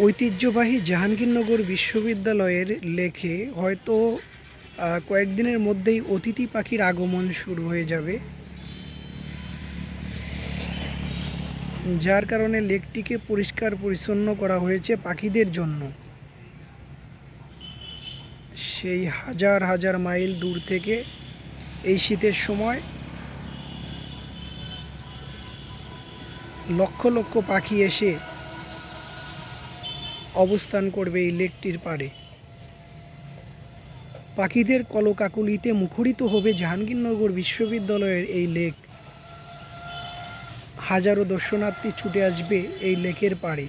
ঐতিহ্যবাহী জাহাঙ্গীরনগর বিশ্ববিদ্যালয়ের লেখে হয়তো কয়েকদিনের মধ্যেই অতিথি পাখির আগমন শুরু হয়ে যাবে। যার কারণে লেকটিকে পরিষ্কার পরিচ্ছন্ন করা হয়েছে পাখিদের জন্য। সেই হাজার হাজার মাইল দূর থেকে এই শীতের সময় লক্ষ লক্ষ পাখি এসে অবস্থান করবে এই লেকটির পাড়ে। পাখিদের কলকাকুলিতে মুখরিত হবে জাহাঙ্গীরনগর বিশ্ববিদ্যালয়ের এই লেক। হাজারো দর্শনার্থী ছুটে আসবে এই লেকের পাড়ে।